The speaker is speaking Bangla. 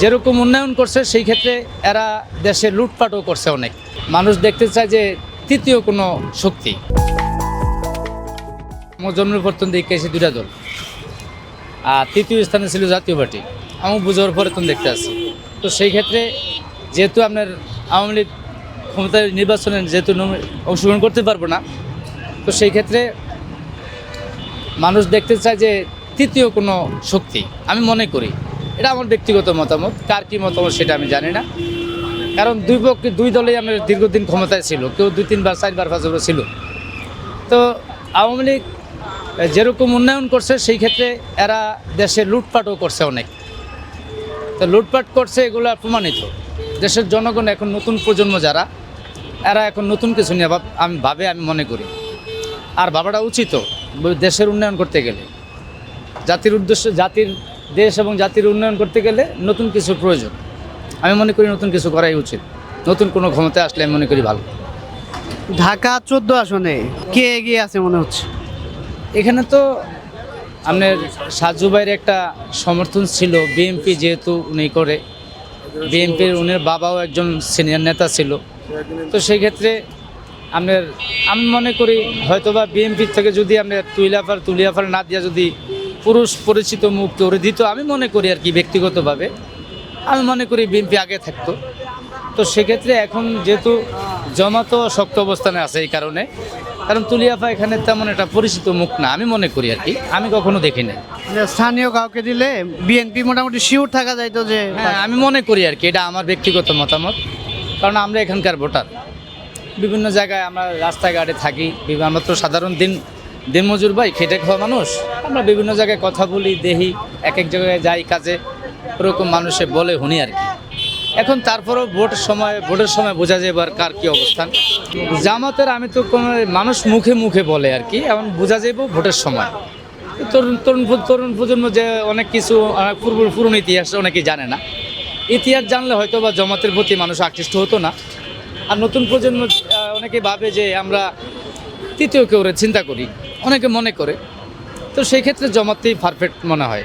যেরকম উন্নয়ন করছে, সেই ক্ষেত্রে এরা দেশে লুটপাটও করছে অনেক। মানুষ দেখতে চায় যে তৃতীয় কোনো শক্তি। আমার জন্মের প্রথম দেখে এসে দুটা দল। আর তৃতীয় স্থানে ছিল জাতীয় পার্টি। আমি বুঝার পরে দেখতে আসছি। তো সেই ক্ষেত্রে যেহেতু আপনার আওয়ামী লীগ ক্ষমতায় নির্বাচনে যেহেতু অংশগ্রহণ করতে পারব না, তো সেই ক্ষেত্রে মানুষ দেখতে চায় যে তৃতীয় কোনো শক্তি। আমি মনে করি এটা আমার ব্যক্তিগত মতামত। কার কী মতামত সেটা আমি জানি না। কারণ দুই পক্ষে দুই দলেই আমরা দীর্ঘদিন ক্ষমতায় ছিল। কেউ দুই, তিনবার, চারবার পাঁচবার ছিল। তো আওয়ামী লীগ যেরকম উন্নয়ন করছে, সেই ক্ষেত্রে এরা দেশে লুটপাটও করছে অনেক। তো লুটপাট করছে এগুলো প্রমাণিত। দেশের জনগণ এখন নতুন প্রজন্ম যারা, এরা এখন নতুন কিছু নিয়ে আমি ভাবে আমি মনে করি। আর ভাবাটা উচিত দেশের উন্নয়ন করতে গেলে। জাতির উদ্দেশ্য জাতির দেশ এবং জাতির উন্নয়ন করতে গেলে নতুন কিছু প্রয়োজন। আমি মনে করি নতুন কিছু করাই উচিত। নতুন কোনো ক্ষমতায় আসলে আমি মনে করি ভালো। ঢাকা চোদ্দ আসনে কে এগিয়ে আছে মনে হচ্ছে? এখানে তো আপনার সাজু ভাইয়ের একটা সমর্থন ছিল বিএনপি যেহেতু উনি করে। বিএনপির উনির বাবাও একজন সিনিয়র নেতা ছিল। তো সেই ক্ষেত্রে আপনার আমি মনে করি হয়তোবা বিএনপির থেকে যদি আপনার তুইলাফার তুলিয়াফার না দিয়া যদি পুরুষ পরিচিত মুখ করে দিত আমি মনে করি আর কি ব্যক্তিগতভাবে। আমি মনে করি বিএনপি আগে থাকতো। তো সেক্ষেত্রে এখন যেহেতু জমাতো শক্ত অবস্থানে আছে এই কারণে কারণ তুলিয়াফা এখানে তেমন একটা পরিচিত মুখ না আমি মনে করি আর কি। আমি কখনো দেখি নাই। মানে স্থানীয় কাউকে দিলে বিএনপি মোটামুটি শিওর থাকা যাইতো যে হ্যাঁ আমি মনে করি আর কি এটা আমার ব্যক্তিগত মতামত। কারণ আমরা এখানকার ভোটার। বিভিন্ন জায়গায় আমরা রাস্তাঘাটে থাকি আমরা তো সাধারণ দিন দিনমজুর ভাই, খেটে খাওয়া মানুষ? আমরা বিভিন্ন জায়গায় কথা বলি, দেখি এক এক জায়গায় যাই কাজে, ওরকম মানুষে বলে শুনি আর কি। এখন তারপরেও ভোটের সময় ভোটের সময় বোঝা যায় এবার কার কী অবস্থান। জামাতের আমি তো কোনো মানুষ মুখে মুখে বলে আর কি, এখন বোঝা যাইব ভোটের সময়। তরুণ তরুণ তরুণ প্রজন্ম যে অনেক কিছু পূর্ব, পুরনো ইতিহাস অনেকেই জানে না। ইতিহাস জানলে হয়তো বা জমাতের প্রতি মানুষ আকৃষ্ট হতো না। আর নতুন প্রজন্ম অনেকে ভাবে যে আমরা তৃতীয় কেউ চিন্তা করি। অনেকে মনে করে। তো সেই ক্ষেত্রে জমাতেই পারফেক্ট মনে হয়।